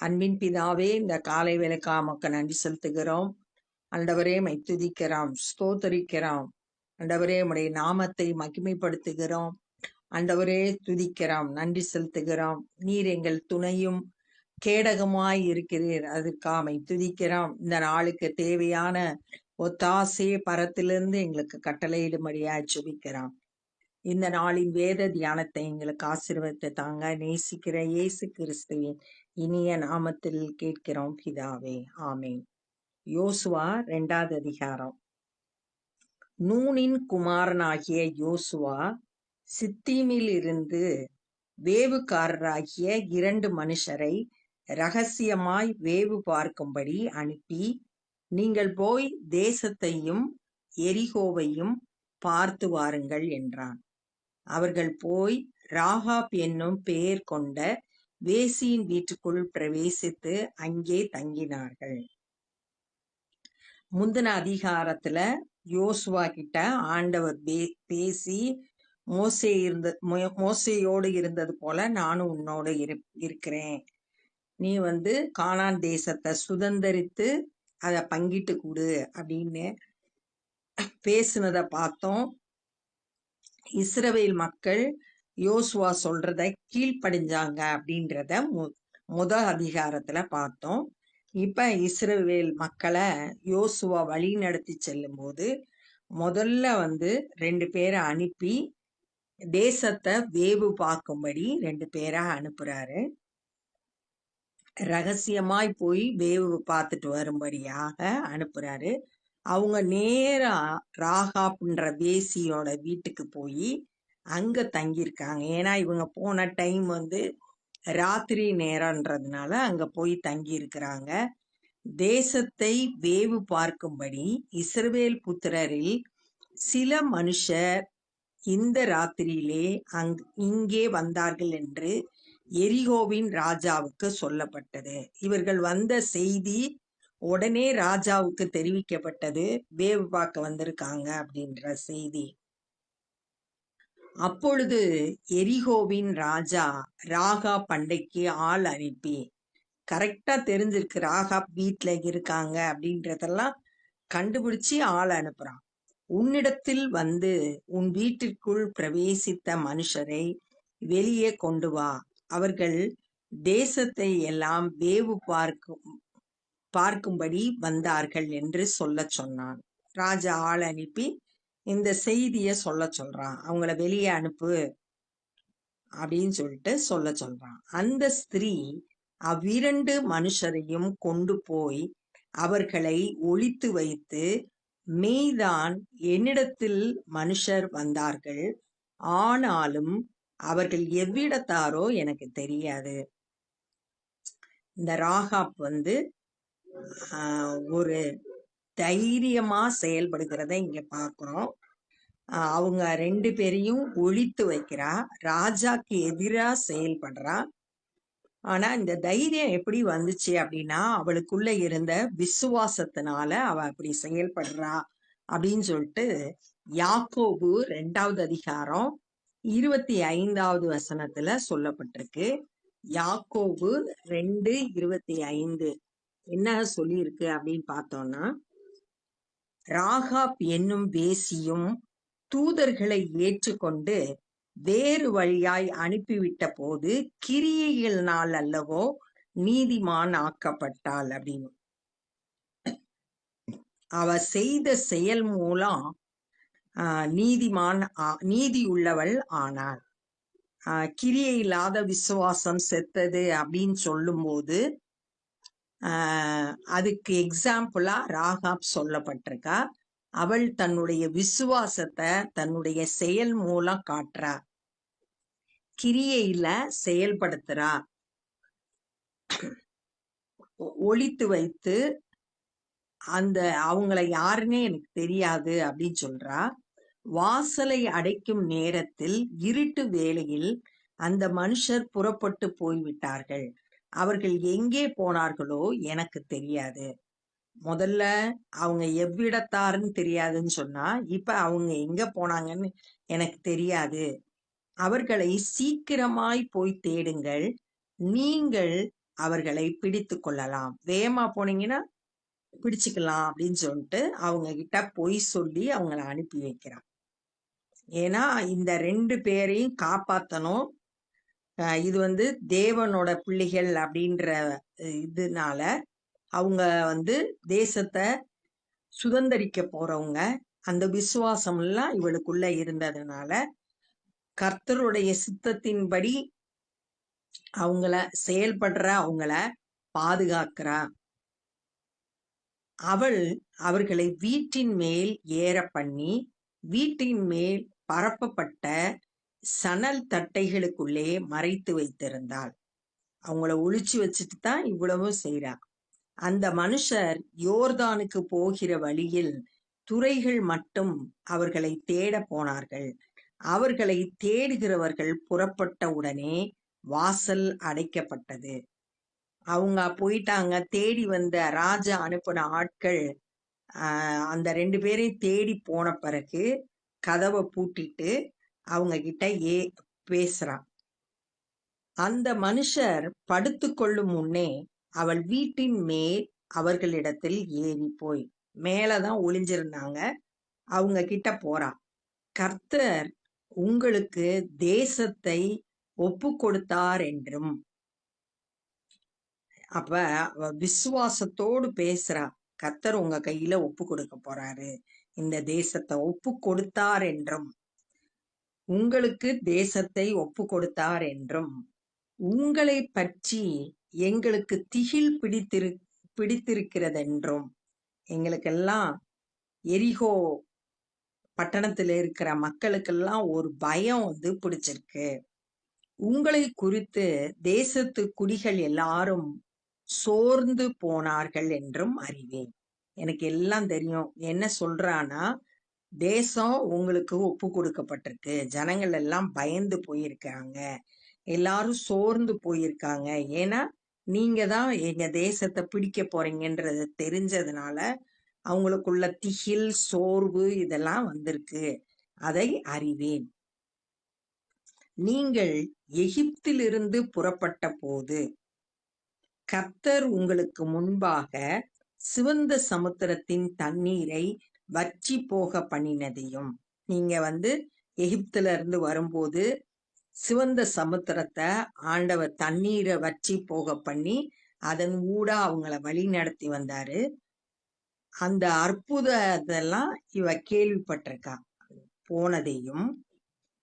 அன்பின் பிதாவே இந்த காலை வேலைக்கா மக்கள் நன்றி செலுத்துகிறோம். அண்டவரே மை துதிக்கிறோம் ஸ்தோத்தரிக்கிறோம். அண்டவரே உடைய நாமத்தை மகிமைப்படுத்துகிறோம். அண்டவரே துதிக்கிறோம் நன்றி செலுத்துகிறோம். நீர் எங்கள் துணையும் கேடகமாய் இருக்கிறீர். அதற்காமை துதிக்கிறோம். இந்த நாளுக்கு தேவையான ஒத்தாசே பரத்திலிருந்து எங்களுக்கு கட்டளையிடும்படியாய் சுபிக்கிறோம் இந்த நாளின் வேத தியானத்தை எங்களுக்கு ஆசீர்வதித்து தாங்க. நேசிக்கிற இயேசு கிறிஸ்துவின் இனிய நாமத்தில் கேட்கிறோம் பிதாவே. ஆமேன். யோசுவா ரெண்டாவது அதிகாரம். நூனின் குமாரனாகிய யோசுவா சித்தீமில் இருந்து வேவுக்காரராகிய இரண்டு மனுஷரை ரகசியமாய் வேவு பார்க்கும்படி அனுப்பி நீங்கள் போய் தேசத்தையும் எரிகோவையும் பார்த்து வாருங்கள் என்றான். அவர்கள் போய் ராகாப் என்னும் பெயர் கொண்ட வேசியின் வீட்டுக்குள் பிரவேசித்து அங்கே தங்கினார்கள். முந்தின அதிகாரத்துல யோசுவா கிட்ட ஆண்டவர் பேசி மோசே இருந்த மோசையோடு இருந்தது போல நானும் உன்னோடு இரு இருக்கிறேன். நீ வந்து காணான் தேசத்தை சுதந்திரித்து அதை பங்கிட்டு கொடு அப்படின்னு பேசுனதை பார்த்தோம். இஸ்ரவேல் மக்கள் யோசுவா சொல்றத கீழ்ப்படிஞ்சாங்க அப்படின்றத மு முத அதிகாரத்துல பார்த்தோம். இப்ப இஸ்ரவேல் மக்களை யோசுவா வழி நடத்தி செல்லும் போது முதல்ல வந்து ரெண்டு பேரை அனுப்பி தேசத்தை வேவு பார்க்கும்படி ரெண்டு பேரை அனுப்புறாரு. ரகசியமாய் போய் வேவு பார்த்துட்டு வரும்படியாக அனுப்புறாரு. அவங்க நேரா ராகாப்ன்ற வேசியோட வீட்டுக்கு போய் அங்க தங்கியிருக்காங்க. ஏன்னா இவங்க போன டைம் வந்து ராத்திரி நேரம்ன்றதுனால அங்க போய் தங்கி இருக்கிறாங்க தேசத்தை வேவு பார்க்கும்படி இஸ்ரவேல் புத்திரரில் சில மனுஷர் இந்த ராத்திரியிலே அங் இங்கே வந்தார்கள் என்று எரிகோவின் ராஜாவுக்கு சொல்லப்பட்டது. இவர்கள் வந்த செய்தி உடனே ராஜாவுக்கு தெரிவிக்கப்பட்டது வேவு பார்க்க வந்திருக்காங்க அப்படின்ற செய்தி. அப்பொழுது எரிகோவின் ராஜா ராகா பண்டைக்கு ஆள் அனுப்பி கரெக்டா தெரிஞ்சிருக்கு ராகா வீட்டுல இருக்காங்க அப்படின்றதெல்லாம் கண்டுபிடிச்சு ஆள் அனுப்புறான். உன்னிடத்தில் வந்து உன் வீட்டிற்குள் பிரவேசித்த மனுஷரை வெளியே கொண்டு வா. அவர்கள் தேசத்தை எல்லாம் வேவு பார்க்கும் பார்க்கும்படி வந்தார்கள் என்று சொல்ல சொன்னான். ராஜா ஆள் அனுப்பி இந்த செய்திய சொல்ல சொல்றான். அவங்கள வெளியே அனுப்பு அப்படின்னு சொல்லிட்டு சொல்ல சொல்றான். அந்த ஸ்திரீ அவ்விரண்டு மனுஷரையும் கொண்டு போய் அவர்களை ஒழித்து வைத்து மெய்தான் என்னிடத்தில் மனுஷர் வந்தார்கள். ஆனாலும் அவர்கள் எவ்விடத்தாரோ எனக்கு தெரியாது. இந்த ராகாப் வந்து ஒரு தைரியமா செயல்படுகிறத இங்க பாக்குறோம் அவங்க ரெண்டு பேரையும் ஒழித்து வைக்கிறா. ராஜாக்கு எதிரா செயல்படுறா. ஆனா இந்த தைரியம் எப்படி வந்துச்சு அப்படின்னா அவளுக்குள்ள இருந்த விசுவாசத்தினால அவ அப்படி செயல்படுறா அப்படின்னு சொல்லிட்டு யாக்கோபு ரெண்டாவது அதிகாரம் இருபத்தி ஐந்தாவது வசனத்துல சொல்லப்பட்டிருக்கு. யாக்கோபு ரெண்டு இருபத்தி ஐந்து. என்ன சொல்லியிருக்கு அப்படின்னு பார்த்தோம்னா ராகாப் என்னும் வேசியும் தூதர்களை ஏற்றுக்கொண்டு வேறு வழியாய் அனுப்பிவிட்ட போது கிரியைகள்னால் அல்லவோ நீதிமான் ஆக்கப்பட்டாள் அப்படின்னு. அவ செய்த செயல் மூலம் நீதிமான் நீதி உள்ளவள் ஆனாள். கிரியை இல்லாத விசுவாசம் செத்தது அப்படின்னு சொல்லும்போது அதுக்கு எக்ஸாம்பிளா ராகாப் சொல்லப்பட்டிருக்கா. அவள் தன்னுடைய விசுவாசத்தை தன்னுடைய செயல் மூலம் காட்டுறா. கிரியையில செயல்படுத்துறா. ஒழித்து வைத்து அந்த அவங்கள யாருன்னே எனக்கு தெரியாது அப்படின்னு சொல்றா. வாசலை அடைக்கும் நேரத்தில் இருட்டு வேளையில் அந்த மனுஷர் புறப்பட்டு போய்விட்டார்கள். அவர்கள் எங்கே போனார்களோ எனக்கு தெரியாது. முதல்ல அவங்க எவ்விடத்தாருன்னு தெரியாதுன்னு சொன்னா இப்ப அவங்க எங்க போனாங்கன்னு எனக்கு தெரியாது. அவர்களை சீக்கிரமாய் போய் தேடுங்கள். நீங்கள் அவர்களை பிடித்து கொள்ளலாம். வேகமா போனீங்கன்னா பிடிச்சுக்கலாம் அப்படின்னு சொல்லிட்டு அவங்க கிட்ட பொய் சொல்லி அவங்கள அனுப்பி வைக்கிறான். ஏன்னா இந்த ரெண்டு பேரையும் காப்பாத்தணும். இது வந்து தேவனோட பிள்ளைகள் அப்படின்ற இதனால அவங்க வந்து தேசத்தை சுதந்திரிக்க போறவங்க. அந்த விசுவாசம்லாம் இவளுக்குள்ள இருந்ததுனால கர்த்தருடைய சித்தத்தின்படி அவங்கள செயல்படுற அவங்கள பாதுகாக்கிறா. அவள் அவர்களை வீட்டின் மேல் ஏற பண்ணி வீட்டின் மேல் பரப்பப்பட்ட சணல் தட்டைகளுக்குள்ளே மறைத்து வைத்திருந்தாள். அவங்கள ஒழிச்சு வச்சுட்டு தான் இவ்வளவும் செய்றா. அந்த மனுஷர் யோர்தானுக்கு போகிற வழியில் துறைகள் மட்டும் அவர்களை தேட போனார்கள். அவர்களை தேடுகிறவர்கள் புறப்பட்ட உடனே வாசல் அடைக்கப்பட்டது. அவங்க போயிட்டாங்க. தேடி வந்த ராஜா அனுப்பின ஆட்கள் ஆஹ் அந்த ரெண்டு பேரையும் தேடி போன பிறகு கதவை பூட்டிட்டு அவங்க கிட்ட ஏ பேசுறான். அந்த மனுஷர் படுத்துக்கொள்ளும் முன்னே அவள் வீட்டின் மேல் அவர்களிடத்தில் ஏறி போய் மேலதான் ஒளிஞ்சிருந்தாங்க. அவங்க கிட்ட போறா கர்த்தர் உங்களுக்கு தேசத்தை ஒப்பு கொடுத்தார் என்றும். அப்ப அவ விசுவாசத்தோடு பேசுறா. கர்த்தர் உங்க கையில ஒப்பு கொடுக்க போறாரு. இந்த தேசத்தை ஒப்பு கொடுத்தார் என்றும். உங்களுக்கு தேசத்தை ஒப்பு கொடுத்தார் என்றும் உங்களை பற்றி எங்களுக்கு திகில் பிடித்திரு பிடித்திருக்கிறதென்றும் எங்களுக்கெல்லாம் எரிகோ பட்டணத்துல இருக்கிற மக்களுக்கெல்லாம் ஒரு பயம் வந்து பிடிச்சிருக்கு. உங்களை குறித்து தேசத்து குடிகள் எல்லாரும் சோர்ந்து போனார்கள் என்றும் அறிவேன். எனக்கு எல்லாம் தெரியும். என்ன சொல்றானா தேசம் உங்களுக்கு ஒப்பு கொடுக்கப்பட்டிருக்கு. ஜனங்கள் எல்லாம் பயந்து போயிருக்காங்க. எல்லாரும் சோர்ந்து போயிருக்காங்க. ஏன்னா நீங்க தான் எங்க தேசத்தை பிடிக்க போறீங்கன்றது தெரிஞ்சதுனால அவங்களுக்குள்ள திகில் சோர்வு இதெல்லாம் வந்திருக்கு. அதை அறிவேன். நீங்கள் எகிப்திலிருந்து புறப்பட்ட போது கர்த்தர் உங்களுக்கு முன்பாக சிவந்த சமுத்திரத்தின் தண்ணீரை வற்றி போக பண்ணினதையும் நீங்க வந்து எகிப்துல இருந்து வரும்போது சிவந்த சமுத்திரத்தை ஆண்டவர் தண்ணீரை வற்றி போக பண்ணி அதன் ஊடா அவங்கள வழி நடத்தி வந்தாரு. அந்த அற்புதத்தெல்லாம் இவ கேள்விப்பட்டிருக்கா. போனதையும்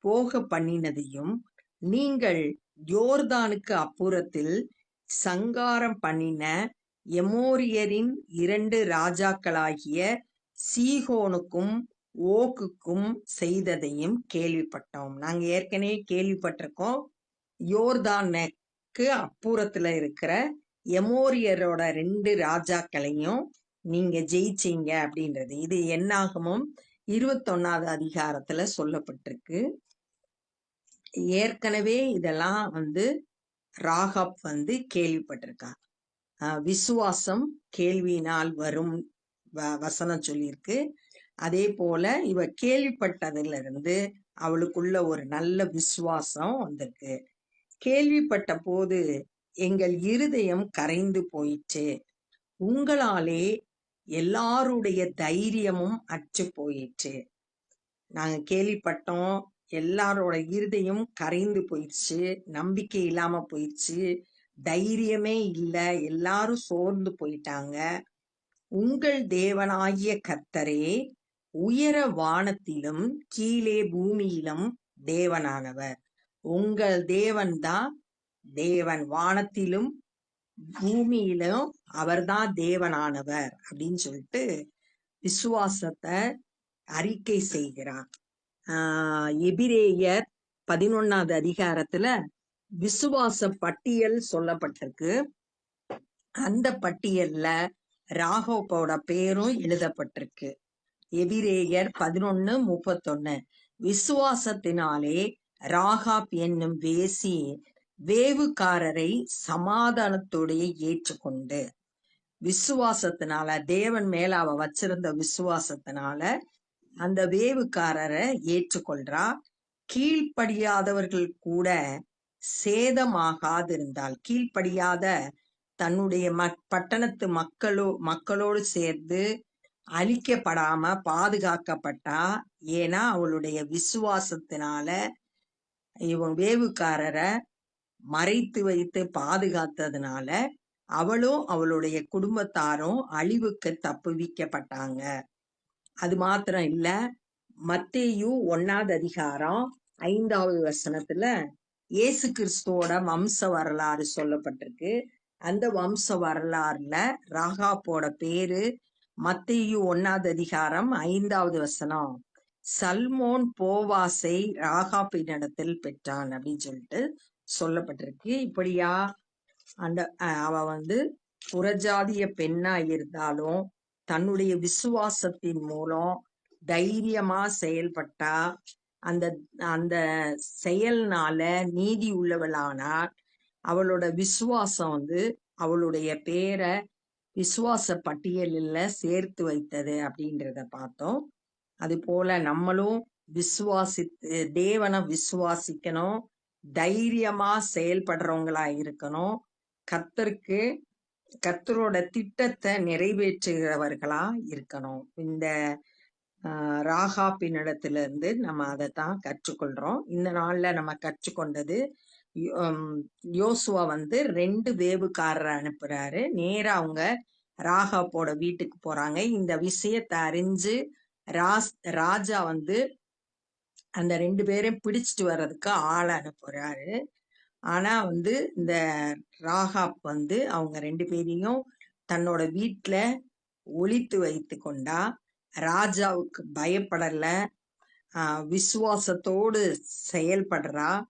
போக பண்ணினதையும் நீங்கள் யோர்தானுக்கு அப்புறத்தில் சங்காரம் பண்ணின எமோரியரின் இரண்டு ராஜாக்களாகிய சீகோனுக்கும் ஓக்குக்கும் செய்ததையும் கேள்விப்பட்டோம். நாங்க ஏற்கனவே கேள்விப்பட்டிருக்கோம். யோர்தானுக்கு அப்புறத்துல இருக்கிற எமோரியரோட ரெண்டு ராஜாக்களையும் நீங்க ஜெயிச்சீங்க அப்படின்றது. இது என்னாகமும் இருபத்தொன்னாவது அதிகாரத்துல சொல்லப்பட்டிருக்கு. ஏற்கனவே இதெல்லாம் வந்து ராகாப் வந்து கேள்விப்பட்டிருக்கா விசுவாசம் கேள்வியினால் வரும் வசனம் சொல்லியிருக்கு. அதே போல இவ கேள்விப்பட்டதுல இருந்து அவளுக்குள்ள ஒரு நல்ல விசுவாசம் வந்திருக்கு. கேள்விப்பட்ட போது எங்கள் இருதயம் கரைந்து போயிற்று. உங்களாலே எல்லாருடைய தைரியமும் அச்சு போயிற்று. நாங்க கேள்விப்பட்டோம் எல்லாரோட இருதயம் கரைந்து போயிடுச்சு நம்பிக்கை இல்லாம போயிடுச்சு தைரியமே இல்லை எல்லாரும் சோர்ந்து போயிட்டாங்க. உங்கள் தேவனாகிய கர்த்தரே உயர வானத்திலும் கீழே பூமியிலும் தேவனானவர். உங்கள் தேவன்தான் தேவன். வானத்திலும் பூமியிலும் அவர்தான் தேவனானவர் அப்படின்னு சொல்லிட்டு விசுவாசத்தை அறிக்கை செய்கிறார். ஆஹ் எபிரேயர் பதினொன்னாவது அதிகாரத்துல விசுவாச பட்டியல் சொல்லப்பட்டிருக்கு. அந்த பட்டியல்ல ராகோப்போட பேரும் எழுதப்பட்டிருக்கு. எபிரேயர் பதினொன்னு முப்பத்தொன்னு. விசுவாசத்தினாலே ராகாப் என்னும் வேசி வேவுக்காரரை சமாதானத்தோடைய ஏற்றுக்கொண்டு விசுவாசத்தினால தேவன் மேல அவ வச்சிருந்த விசுவாசத்தினால அந்த வேவுக்காரரை ஏற்றுக்கொள்றா. கீழ்ப்படியாதவர்கள் கூட சேதமாகாதிருந்தால் கீழ்ப்படியாத தன்னுடைய ம பட்டணத்து மக்களோ மக்களோடு சேர்ந்து அழிக்கப்படாம பாதுகாக்கப்பட்டா ஏன்னா அவளுடைய விசுவாசத்தினால இவன் வேவுக்காரரை மறைத்து வைத்து பாதுகாத்ததுனால அவளும் அவளுடைய குடும்பத்தாரும் அழிவுக்கு தப்புவிக்கப்பட்டாங்க அது மாத்திரம் இல்ல மத்தேயு ஒன்னாவது அதிகாரம் ஐந்தாவது வசனத்துல இயேசு கிறிஸ்துவோட வம்ச வரலாறு சொல்லப்பட்டிருக்கு. அந்த வம்ச வரலாறுல ராகாப்போட பேரு மத்தியு ஒன்னாவது அதிகாரம் ஐந்தாவது வசனம். சல்மோன் போவாசை ராகாப்பினிடத்தில் பெற்றான் அப்படின்னு சொல்லிட்டு சொல்லப்பட்டிருக்கு. இப்படியா? அந்த அவ வந்து புறஜாதிய பெண்ணா இருந்தாலும் தன்னுடைய விசுவாசத்தின் மூலம் தைரியமா செயல்பட்டா அந்த அந்த செயல்னால நீதி உள்ளவளானார். அவளோட விசுவாசம் வந்து அவளுடைய பேரை விசுவாச பட்டியலில் சேர்த்து வைத்தது அப்படின்றத பார்த்தோம். அது போல நம்மளும் விசுவாசித்து தேவனை விசுவாசிக்கணும் தைரியமா செயல்படுறவங்களா இருக்கணும். கர்த்தருக்கு கர்த்தரோட திட்டத்தை நிறைவேற்றுகிறவர்களா இருக்கணும். இந்த ராகா ராகாப்பினிடத்துல இருந்து நம்ம தான் கற்றுக்கொள்றோம். இந்த நாள்ல நம்ம கற்றுக்கொண்டது யோசுவா வந்து ரெண்டு வேவுக்காரரை அனுப்புறாரு. நேரா அவங்க ராகாப்போட வீட்டுக்கு போறாங்க. இந்த விஷயத்தை அறிஞ்சு ராஸ் ராஜா வந்து அந்த ரெண்டு பேரையும் பிடிச்சிட்டு வர்றதுக்கு ஆள் அனுப்புறாரு. ஆனா வந்து இந்த ராகாப் வந்து அவங்க ரெண்டு பேரையும் தன்னோட வீட்டுல ஒழித்து வைத்து கொண்டா ராஜாவுக்கு பயப்படல ஆஹ் விசுவாசத்தோடு செயல்படுறா.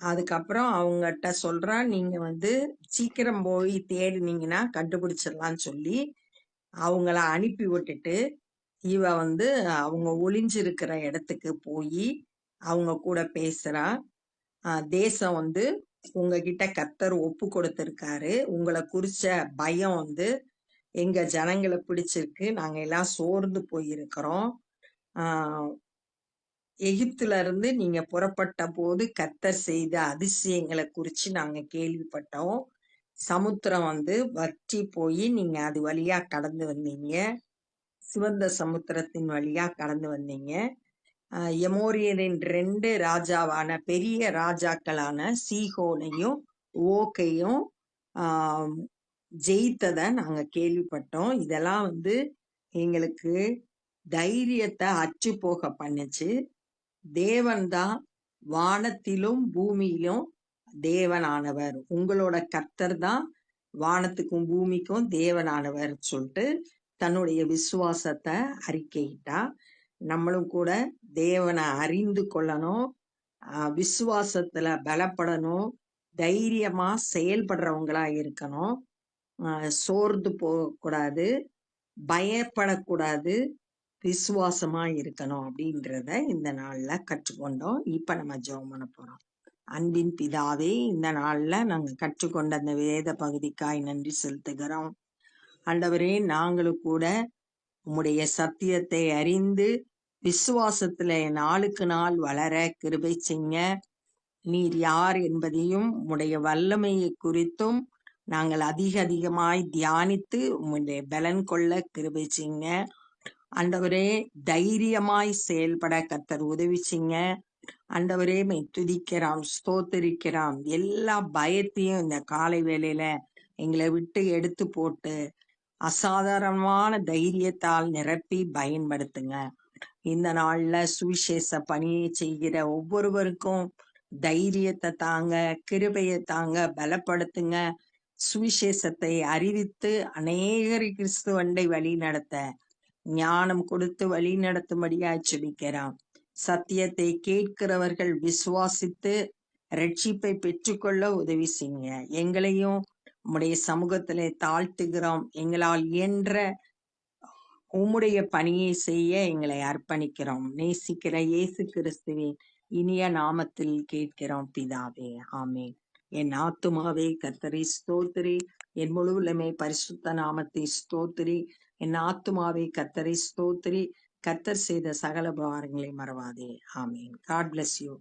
அதுக்கப்புறம் அவங்ககிட்ட சொல்றா நீங்க வந்து சீக்கிரம் போய் தேடினீங்கன்னா கண்டுபிடிச்சிடலாம்னு சொல்லி அவங்கள அனுப்பி விட்டுட்டு இவ வந்து அவங்க ஒளிஞ்சிருக்கிற இடத்துக்கு போய் அவங்க கூட பேசுறா. தேசம் வந்து உங்ககிட்ட கத்தர் ஒப்பு கொடுத்திருக்காரு. உங்களை குறிச்ச பயம் வந்து எங்க ஜனங்களை பிடிச்சிருக்கு. நாங்க எல்லாம் சோர்ந்து போயிருக்கிறோம். ஆஹ் எகிப்துல இருந்து நீங்க புறப்பட்ட போது கத்தர் செய்த அதிசயங்களை குறிச்சு நாங்க கேள்விப்பட்டோம். சமுத்திரம் வந்து வற்றி போய் நீங்க அது வழியா கடந்து வந்தீங்க. சிவந்த சமுத்திரத்தின் வழியா கடந்து வந்தீங்க. எமோரியரின் ரெண்டு ராஜாவான பெரிய ராஜாக்களான சீகோனையும் ஓக்கையும் ஜெயித்ததை நாங்க கேள்விப்பட்டோம். இதெல்லாம் வந்து எங்களுக்கு தைரியத்தை அச்சு போக பண்ணுச்சு. தேவன்தான் வானத்திலும் பூமியிலும் தேவனானவர். உங்களோட கர்த்தர் தான் வானத்துக்கும் பூமிக்கும் தேவனானவர் சொல்லிட்டு தன்னுடைய விசுவாசத்தை அறிக்கையிட்டா நம்மளும் கூட தேவனை அறிந்து கொள்ளணும் விசுவாசத்துல பலப்படணும் தைரியமா செயல்படுறவங்களா இருக்கணும். சோர்ந்து போகக்கூடாது பயப்படக்கூடாது விசுவாசமா இருக்கணும் அப்படின்றத இந்த நாள்ல கற்றுக்கொண்டோம். இப்ப நம்ம ஜெபம் பண்ண போறோம். அன்பின் பிதாவே இந்த நாள்ல நாங்க கற்றுக்கொண்ட அந்த வேத பகுதிக்காய் நன்றி செலுத்துகிறோம். ஆண்டவரே நாங்களும் கூட உம்முடைய சத்தியத்தை அறிந்து விசுவாசத்துல நாளுக்கு நாள் வளர கிருபை செய்ய. நீர் யார் என்பதையும் உம்முடைய வல்லமையை குறித்தும் நாங்கள் அதிக அதிகமாய் தியானித்து உம்முடைய பலன் கொள்ள கிருபை செய்ய. ஆண்டவரே தைரியமாய் செயல்பட கத்தர் உதவிச்சிங்க. செய்யுங்க ஆண்டவரே மை துதிக்கிறான் ஸ்தோத்தரிக்கிறான். எல்லா பயத்தையும் இந்த காலை வேளையில எங்களை விட்டு எடுத்து போட்டு அசாதாரணமான தைரியத்தால் நிரப்பி பயன்படுத்துங்க. இந்த நாள்ல சுவிசேஷ பணியை செய்கிற ஒவ்வொருவருக்கும் தைரியத்தை தாங்க கிருபையை தாங்க பலப்படுத்துங்க. சுவிசேஷத்தை அறிவித்து அநேகரி கிறிஸ்துவண்டை வழி நடத்த ஞானம் கொடுத்து வழி நடத்தும்படியாய் செபிக்கிறான் சத்தியத்தை கேட்கிறவர்கள் விசுவாசித்து ரட்சிப்பை பெற்றுக்கொள்ள உதவி செய்யுங்க எங்களையும் உம்முடைய சமூகத்திலே தாழ்த்துகிறோம். எங்களால் இயன்ற உம்முடைய பணியை செய்ய எங்களை அர்ப்பணிக்கிறோம். நேசிக்கிற இயேசு கிறிஸ்துவின் இனிய நாமத்தில் கேட்கிறோம் பிதாவே. ஆமேன். என் ஆத்துமாவே கத்தரி ஸ்தோத்திரி. என் முழு உலமே பரிசுத்த நாமத்தை ஸ்தோத்திரி. என் ஆத்துமாவை கத்தரை ஸ்தோத்திரி. கத்தர் செய்த சகல உபகாரங்களை மறவாதே. ஆமீன். God bless you